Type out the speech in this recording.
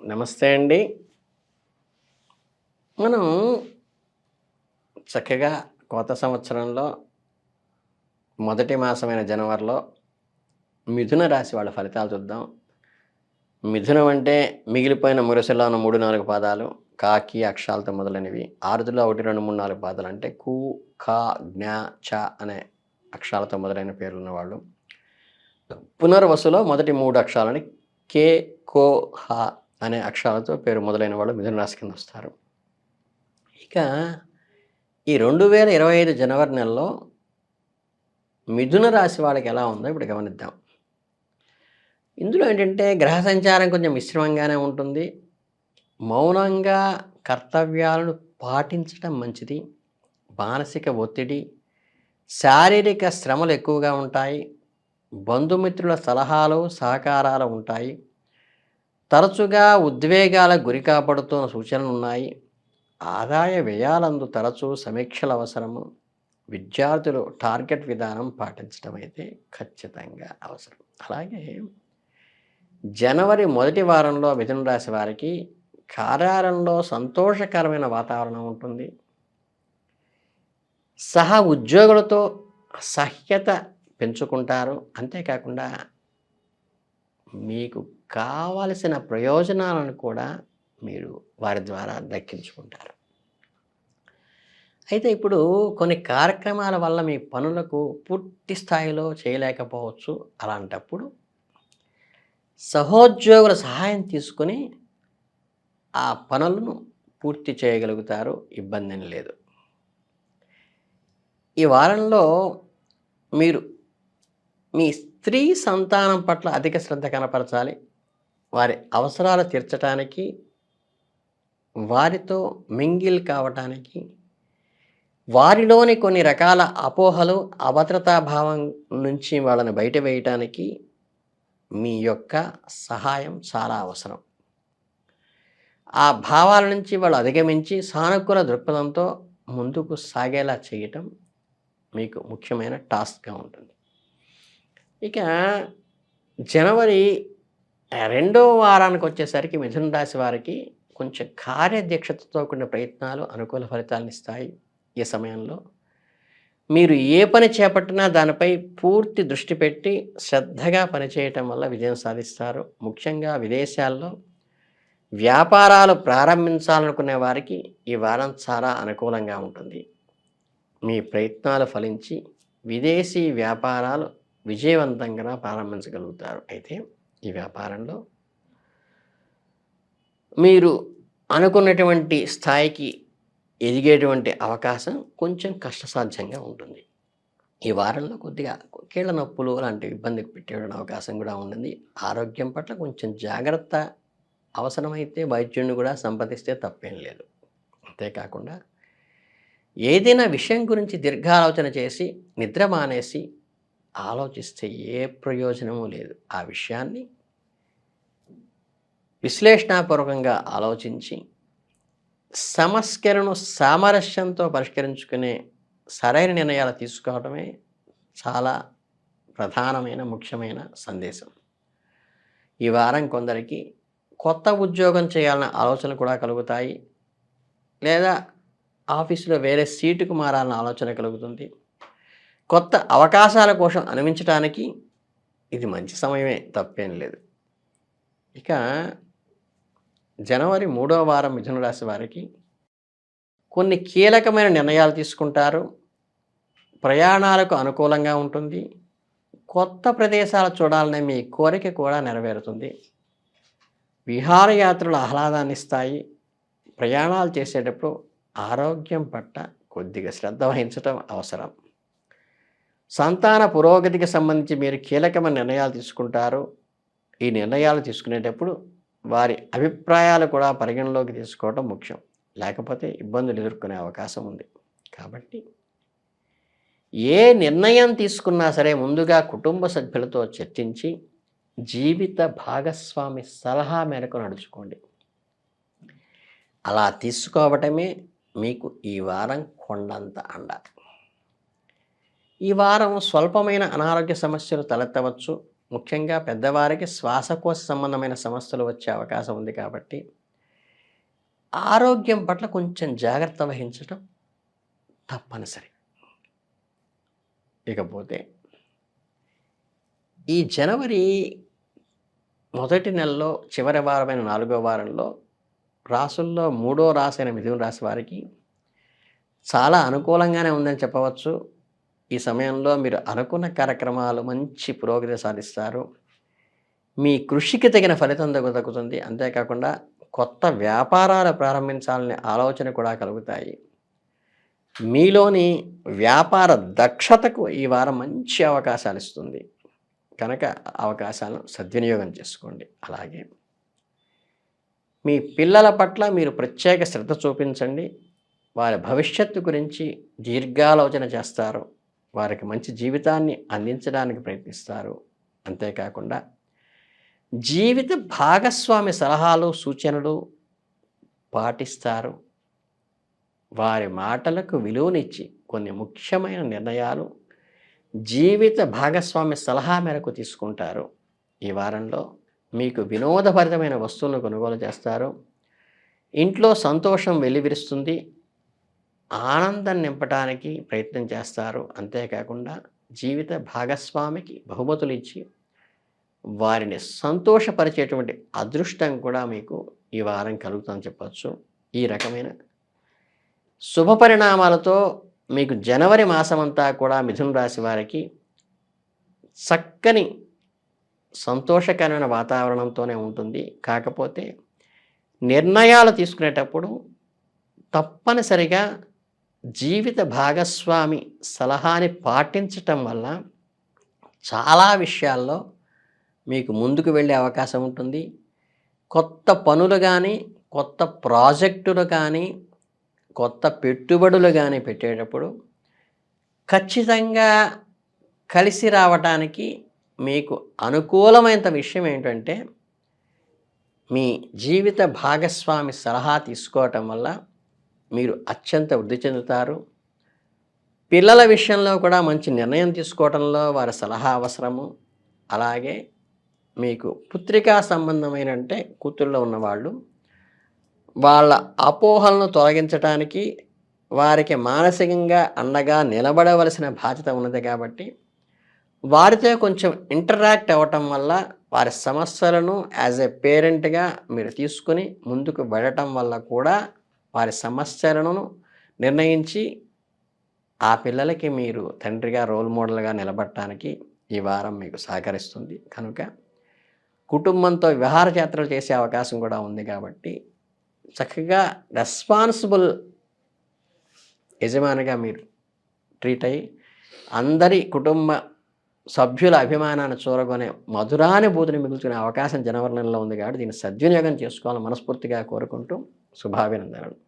నమస్తే అండి. మనం చక్కగా కొత్త సంవత్సరంలో మొదటి మాసమైన జనవరిలో మిథున రాశి వాళ్ళ ఫలితాలు చూద్దాం. మిథునం అంటే మిగిలిపోయిన మురసలో ఉన్న మూడు నాలుగు పాదాలు కాకి అక్షరాలతో మొదలైనవి. ఆరుదిలో ఒకటి రెండు మూడు నాలుగు పాదాలు అంటే కు కా జ్ఞ చ అనే అక్షరాలతో మొదలైన పేర్లు ఉన్నవాళ్ళు పునర్వసులో మొదటి మూడు అక్షరాలని కే కో హ అనే అక్షరాలతో పేరు మొదలైన వాళ్ళు మిథున రాశి కింద వస్తారు. ఇక ఈ రెండు వేల ఇరవై ఐదు జనవరి నెలలో మిథున రాశి వాళ్ళకి ఎలా ఉందో ఇప్పుడు గమనిద్దాం. ఇందులో ఏంటంటే గ్రహ సంచారం కొంచెం మిశ్రమంగానే ఉంటుంది. మౌనంగా కర్తవ్యాలను పాటించడం మంచిది. మానసిక ఒత్తిడి శారీరక శ్రమలు ఎక్కువగా ఉంటాయి. బంధుమిత్రుల సలహాలు సహకారాలు ఉంటాయి. తరచుగా ఉద్వేగాల గురి కాబడుతున్న సూచనలు ఉన్నాయి ఆదాయ వ్యయాలందు తరచూ సమీక్షల అవసరము. విద్యార్థులు టార్గెట్ విధానం పాటించడం అయితే ఖచ్చితంగా అవసరం. అలాగే జనవరి మొదటి వారంలో మిథున రాశి వారికి కార్యాలయంలో సంతోషకరమైన వాతావరణం ఉంటుంది. సహా ఉద్యోగులతో సహ్యత పెంచుకుంటారు. అంతేకాకుండా మీకు కావలసిన ప్రయోజనాలను కూడా మీరు వారి ద్వారా దక్కించుకుంటారు. అయితే ఇప్పుడు కొన్ని కార్యక్రమాల వల్ల మీ పనులకు పూర్తి స్థాయిలో చేయలేకపోవచ్చు అలాంటప్పుడు సహోద్యోగుల సహాయం తీసుకొని ఆ పనులను పూర్తి చేయగలుగుతారు ఇబ్బంది లేదు. ఈ వారంలో మీరు మీ స్త్రీ సంతానం పట్ల అధిక శ్రద్ధ కనపరచాలి. వారి అవసరాలు తీర్చడానికి వారితో మింగిల్ కావటానికి వారిలోని కొన్ని రకాల అపోహలు అభద్రతా భావం నుంచి వాళ్ళని బయట వేయటానికి మీ యొక్క సహాయం చాలా అవసరం. ఆ భావాల నుంచి వాళ్ళు అధిగమించి సానుకూల దృక్పథంతో ముందుకు సాగేలా చేయటం మీకు ముఖ్యమైన టాస్క్గా ఉంటుంది. ఇక జనవరి రెండో వారానికి వచ్చేసరికి మిథున రాశి వారికి కొంచెం కార్యదీక్షతతో కూడిన ప్రయత్నాలు అనుకూల ఫలితాలను ఇస్తాయి ఈ సమయంలో. మీరు ఏ పని చేపట్టినా దానిపై పూర్తి దృష్టి పెట్టి శ్రద్ధగా పనిచేయటం వల్ల విజయం సాధిస్తారు. ముఖ్యంగా విదేశాల్లో వ్యాపారాలు ప్రారంభించాలనుకునే వారికి ఈ వారం చాలా అనుకూలంగా ఉంటుంది. మీ ప్రయత్నాలు ఫలించి విదేశీ వ్యాపారాలు విజయవంతంగా ప్రారంభించగలుగుతారు. అయితే ఈ వ్యాపారంలో మీరు అనుకున్నటువంటి స్థాయికి ఎదిగేటువంటి అవకాశం కొంచెం కష్టసాధ్యంగా ఉంటుంది. ఈ వారంలో కొద్దిగా కీళ్ళ నొప్పులు లాంటి ఇబ్బందికి పెట్టేటువంటి అవకాశం కూడా ఉంటుంది. ఆరోగ్యం పట్ల కొంచెం జాగ్రత్త అవసరమైతే వైద్యుడిని కూడా సంప్రదిస్తే తప్పేం లేదు. అంతేకాకుండా ఏదైనా విషయం గురించి దీర్ఘాలోచన చేసి నిద్ర మానేసి ఆలోచిస్తే ఏ ప్రయోజనము లేదు. ఆ విషయాన్ని విశ్లేషణాపూర్వకంగా ఆలోచించి సమస్యలను సామరస్యంతో పరిష్కరించుకునే సరైన నిర్ణయాలు తీసుకోవడమే చాలా ప్రధానమైన ముఖ్యమైన సందేశం. ఈ వారం కొందరికి కొత్త ఉద్యోగం చేయాలన్న ఆలోచన కూడా కలుగుతాయి. లేదా ఆఫీసులో వేరే సీటుకు మారాలన్న ఆలోచన కలుగుతుంది. కొత్త అవకాశాల కోసం అనుమించటానికి ఇది మంచి సమయమే తప్పేం లేదు. ఇక జనవరి మూడవ వారం మిథున రాశి వారికి కొన్ని కీలకమైన నిర్ణయాలు తీసుకుంటారు. ప్రయాణాలకు అనుకూలంగా ఉంటుంది. కొత్త ప్రదేశాలు చూడాలనే మీ కోరిక కూడా నెరవేరుతుంది. విహారయాత్రలు ఆహ్లాదాన్ని ఇస్తాయి. ప్రయాణాలు చేసేటప్పుడు ఆరోగ్యం పట్ల కొద్దిగా శ్రద్ధ వహించడం అవసరం. సంతాన పురోగతికి సంబంధించి మీరు కీలకమైన నిర్ణయాలు తీసుకుంటారు. ఈ నిర్ణయాలు తీసుకునేటప్పుడు వారి అభిప్రాయాలు కూడా పరిగణలోకి తీసుకోవడం ముఖ్యం. లేకపోతే ఇబ్బందులు ఎదుర్కొనే అవకాశం ఉంది. కాబట్టి ఏ నిర్ణయం తీసుకున్నా సరే ముందుగా కుటుంబ సభ్యులతో చర్చించి జీవిత భాగస్వామి సలహా మేరకు నడుచుకోండి. అలా తీసుకోవటమే మీకు ఈ వారం కొండంత అండ. ఈ వారం స్వల్పమైన అనారోగ్య సమస్యలు తలెత్తవచ్చు. ముఖ్యంగా పెద్దవారికి శ్వాసకోశ సంబంధమైన సమస్యలు వచ్చే అవకాశం ఉంది కాబట్టి ఆరోగ్యం పట్ల కొంచెం జాగ్రత్త వహించడం తప్పనిసరి. ఇకపోతే ఈ జనవరి మొదటి నెలలో చివరి వారమైన నాలుగో వారంలో రాసుల్లో మూడో రాసైన అయిన మిథున రాశి వారికి చాలా అనుకూలంగానే ఉందని చెప్పవచ్చు. ఈ సమయంలో మీరు అనుకున్న కార్యక్రమాలు మంచి పురోగతి సాధిస్తారు. మీ కృషికి తగిన ఫలితం దక్కు దక్కుతుంది. అంతేకాకుండా కొత్త వ్యాపారాలు ప్రారంభించాలనే ఆలోచన కూడా కలుగుతాయి. మీలోని వ్యాపార దక్షతకు ఈ వారం మంచి అవకాశాలు ఇస్తుంది. కనుక అవకాశాలను సద్వినియోగం చేసుకోండి. అలాగే మీ పిల్లల పట్ల మీరు ప్రత్యేక శ్రద్ధ చూపించండి. వారి భవిష్యత్తు గురించి దీర్ఘాలోచన చేస్తారు. వారికి మంచి జీవితాన్ని అందించడానికి ప్రయత్నిస్తారు. అంతేకాకుండా జీవిత భాగస్వామి సలహాలు సూచనలు పాటిస్తారు. వారి మాటలకు విలువనిచ్చి కొన్ని ముఖ్యమైన నిర్ణయాలు జీవిత భాగస్వామి సలహా మేరకు తీసుకుంటారు. ఈ వారంలో మీకు వినోదభరితమైన వస్తువులను కొనుగోలు చేస్తారు. ఇంట్లో సంతోషం వెల్లివిరుస్తుంది. ఆనందం నింపడానికి ప్రయత్నం చేస్తారు. అంతేకాకుండా జీవిత భాగస్వామికి బహుమతులు ఇచ్చి వారిని సంతోషపరిచేటువంటి అదృష్టం కూడా మీకు ఈ వారం కలుగుతుందని చెప్పచ్చు. ఈ రకమైన శుభ పరిణామాలతో మీకు జనవరి మాసమంతా కూడా మిథున రాశి వారికి చక్కని సంతోషకరమైన వాతావరణంతోనే ఉంటుంది. కాకపోతే నిర్ణయాలు తీసుకునేటప్పుడు తప్పనిసరిగా జీవిత భాగస్వామి సలహాని పాటించటం వల్ల చాలా విషయాల్లో మీకు ముందుకు వెళ్ళే అవకాశం ఉంటుంది. కొత్త పనులు కానీ కొత్త ప్రాజెక్టులు కానీ కొత్త పెట్టుబడులు కానీ పెట్టేటప్పుడు ఖచ్చితంగా కలిసి రావటానికి మీకు అనుకూలమైన విషయం ఏంటంటే మీ జీవిత భాగస్వామి సలహా తీసుకోవటం వల్ల మీరు అత్యంత వృద్ధి చెందుతారు. పిల్లల విషయంలో కూడా మంచి నిర్ణయం తీసుకోవడంలో వారి సలహా అవసరము. అలాగే మీకు పుత్రికా సంబంధమైన అంటే కూతుళ్ళో ఉన్నవాళ్ళు వాళ్ళ అపోహలను తొలగించడానికి వారికి మానసికంగా అండగా నిలబడవలసిన బాధ్యత ఉన్నది కాబట్టి వారితో కొంచెం ఇంటరాక్ట్ అవ్వటం వల్ల వారి సమస్యలను యాజ్ ఏ పేరెంట్గా మీరు తీసుకుని ముందుకు వెళ్ళటం వల్ల కూడా వారి సమస్యలను నిర్ణయించి ఆ పిల్లలకి మీరు తండ్రిగా రోల్ మోడల్గా నిలబడటానికి ఈ వారం మీకు సహకరిస్తుంది. కనుక కుటుంబంతో విహార యాత్రలు చేసే అవకాశం కూడా ఉంది కాబట్టి చక్కగా రెస్పాన్సిబుల్ యజమానిగా మీరు ట్రీట్ అయ్యి అందరి కుటుంబ సభ్యుల అభిమానాన్ని చూరగొనే మధురానుభూతిని మిగుల్చుకునే అవకాశం జనవరి నెలలో ఉంది కాబట్టి దీన్ని సద్వినియోగం చేసుకోవాలని మనస్ఫూర్తిగా కోరుకుంటూ శుభాభినందనలు.